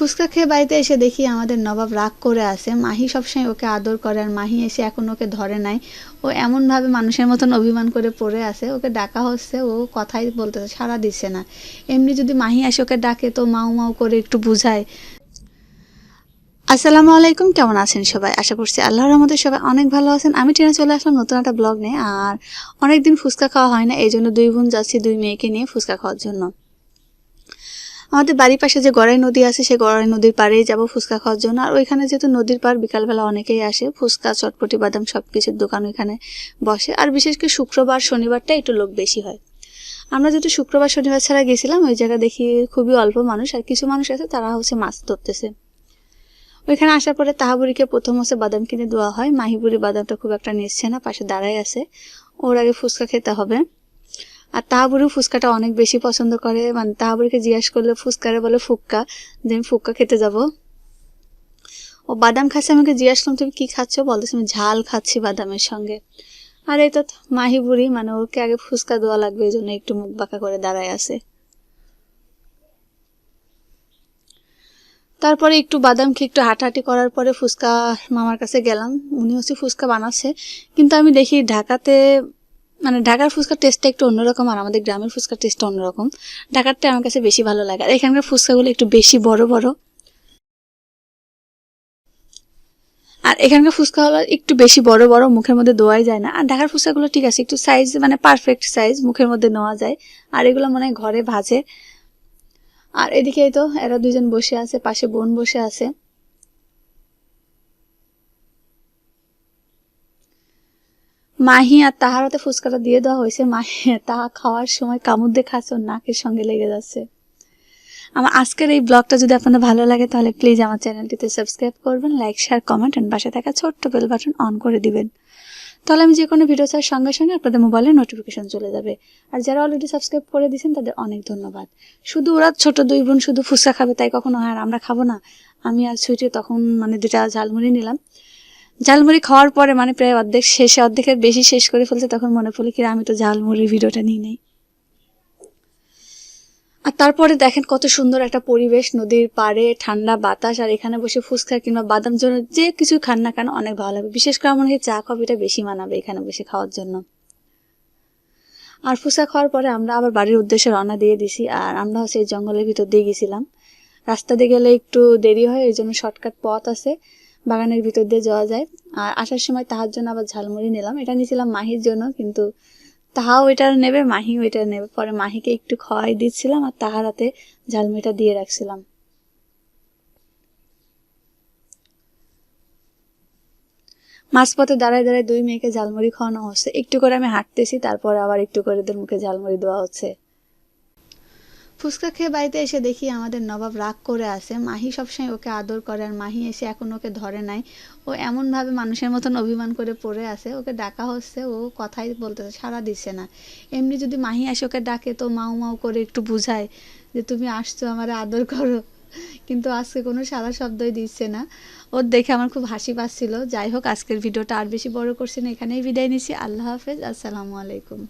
ফুচকা খেয়ে বাড়িতে এসে দেখি আমাদের নবাব রাগ করে আছে। মাহি সবসময় ওকে আদর করে আর মাহি এসে এখন ওকে ধরে নাই। ও এমনভাবে মানুষের মতন অভিমান করে পড়ে আছে। ওকে ডাকা হচ্ছে, ও কথাই বলতেছে, সাড়া দিচ্ছে না। এমনি যদি মাহি এসে ওকে ডাকে, তো মাউ মাউ করে একটু বুঝায়। আসসালামু আলাইকুম, কেমন আছেন সবাই? আশা করছি আল্লাহর রহমতে সবাই অনেক ভালো আছেন। আমি ট্রেনে চলে আসলাম নতুন একটা ব্লগ নিয়ে। আর অনেকদিন ফুচকা খাওয়া হয় না এই জন্য দুই বোন যাচ্ছি দুই মেয়েকে নিয়ে ফুচকা খাওয়ার জন্য। আমাদের বাড়ির পাশে যে গড়াই নদী আছে সেই গড়াই নদীর পাড়েই যাব ফুচকা খাওয়ার জন্য। আর ওইখানে যেহেতু নদীর পাড়, বিকালবেলা অনেকেই আসে। ফুচকা, চটপটি, বাদাম সব কিছুর দোকান ওইখানে বসে। আর বিশেষ করে শুক্রবার, শনিবারটা একটু লোক বেশি হয়। আমরা যেহেতু শুক্রবার, শনিবার ছাড়া গেছিলাম, ওই জায়গা দেখি খুবই অল্প মানুষ। আর কিছু মানুষ আছে, তারা হচ্ছে মাছ ধরতেছে। ওইখানে আসার পরে তাহাবুড়িকে প্রথম হচ্ছে বাদাম কিনে দেওয়া হয়। মাহিবুড়ি বাদামটা খুব একটা নিচ্ছে না, পাশে দাঁড়াই আছে। ওর আগে ফুচকা খেতে হবে। আর তাহাবুড়ি ফুচকাটা অনেক বেশি পছন্দ করে। মানে তাহাবুড়িকে জিজ্ঞেস করলে, ফুচকারে বলে ফুক্কা, যে আমি ফুক্কা খেতে যাব। ও বাদাম খাচ্ছে আমাকে জিজ্ঞাসা করলাম, তুমি কী খাচ্ছ? বলতেছে, আমি ঝাল খাচ্ছি বাদামের সঙ্গে। আর এই তো মাহি বুড়ি মানে ওকে আগে ফুচকা দেওয়া লাগবে, এই জন্য একটু মুখ বাঁকা করে দাঁড়ায় আছে। তারপরে একটু বাদাম খেয়ে একটু হাঁটাহাঁটি করার পরে ফুচকা মামার কাছে গেলাম। উনি হচ্ছে ফুচকা বানাচ্ছে। কিন্তু আমি দেখি ঢাকাতে মানে ঢাকার ফুচকার টেস্টটা একটু অন্যরকম আর আমাদের গ্রামের ফুচকার টেস্টটা অন্যরকম। ঢাকারটা আমার কাছে বেশি ভালো লাগে। আর এখানকার ফুচকাগুলো একটু বেশি বড় বড়। আর এখানকার ফুচকা হলো একটু বেশি বড় বড়, মুখের মধ্যে দোয়াই যায় না। আর ঢাকার ফুচকাগুলো ঠিক আছে, একটু সাইজ মানে পারফেক্ট সাইজ মুখের মধ্যে নেওয়া যায়। আর এগুলো মনে ঘরে ভাজে। আর এদিকে তো, এরা দুজন বসে আছে, পাশে বোন বসে আছে। মাহি আর তাহার হাতে ফুচকাটা দিয়ে দেওয়া হয়েছে। মাহি তাহা খাওয়ার সময় কামড় দিয়ে খাচ্ছে, ওর নাকের সঙ্গে লেগে যাচ্ছে। আমার আজকের এই ব্লগটা যদি আপনাদের ভালো লাগে, তাহলে প্লিজ আমার চ্যানেলটিতে সাবস্ক্রাইব করবেন লাইক শেয়ার কমেন্ট অ্যান্ড পাশে থাকা ছোট্ট বেল বাটন অন করে দিবেন। তাহলে আমি যে কোনো ভিডিও চার সঙ্গে সঙ্গে আপনাদের মোবাইলে নোটিফিকেশন চলে যাবে। আর যারা অলরেডি সাবস্ক্রাইব করে দিয়েছেন, তাদের অনেক ধন্যবাদ। শুধু ওরা ছোট দুই বোন শুধু ফুচকা খাবে, তাই কখনো আর আমরা খাব না। আমি আর ছুটি তখন মানে দুটা ঝালমুড়ি নিলাম। ঝালমুড়ি খাওয়ার পরে মানে প্রায় অর্ধেক শেষে, অর্ধেকের বেশি শেষ করে ফেলছে, তখন মনে পড়ল কি আমি তো ঝালমুড়ির ভিডিওটা নিই নেই। আর তারপরে দেখেন কত সুন্দর একটা পরিবেশ, নদীর পাড়ে, ঠান্ডা বাতাস, আর এখানে বসে ফুচকা কিংবা বাদাম জন্য যে কিছু খান না কেন অনেক ভালো লাগবে বিশেষ করে মনে হয় চা, কফিটা বেশি মানাবে এখানে বসে খাওয়ার জন্য। আর ফুচকা খাওয়ার পরে আমরা আবার বাড়ির উদ্দেশ্যে রওনা দিয়ে দিছি, আর আমরা এই জঙ্গলের ভিতর দিয়ে গেছিলাম। রাস্তা দিয়ে গেলে একটু দেরি হয় এই জন্য শর্টকাট পথ আছে। বাগানের ভিতর দিয়ে যাওয়া যায়। আর আসার সময় তাহার জন্য আবার ঝালমুড়ি নিলাম। এটা নিয়েছিলাম মাহির জন্য, কিন্তু তাহাও এটা নেবে মাহি ওইটা নেবে। পরে মাহিকে একটু খাওয়াই দিচ্ছিলাম আর তাহার হাতে ঝালমুড়িটা দিয়ে রাখছিলাম। মাঝপথে দাঁড়ায় দাঁড়ায় দুই মেয়েকে ঝালমুড়ি খাওয়ানো হচ্ছে। একটু করে আমি হাঁটতেছি, তারপরে আবার একটু করে ওদের মুখে ঝালমুড়ি দেওয়া হচ্ছে। ফুচকা খেয়ে বাড়িতে এসে দেখি আমাদের নবাব রাগ করে আছে। মাহি সবসময় ওকে আদর করে আর মাহি এসে এখন ওকে ধরে নাই। ও এমনভাবে মানুষের মতন অভিমান করে পড়ে আছে। ওকে ডাকা হচ্ছে, ও কথাই বলতেছে সাড়া দিচ্ছে না। এমনি যদি মাহি এসে ওকে ডাকে তো মাউ মাউ করে একটু বুঝায় যে তুমি আসছো, আমার আদর করো। কিন্তু আজকে কোনো সারা শব্দই দিচ্ছে না। ওর দেখে আমার খুব হাসি পাচ্ছিল। যাই হোক, আজকের ভিডিওটা আর বেশি বড় করছি না, এখানেই বিদায় নিচ্ছি। আল্লাহ হাফেজ, আসসালামু আলাইকুম।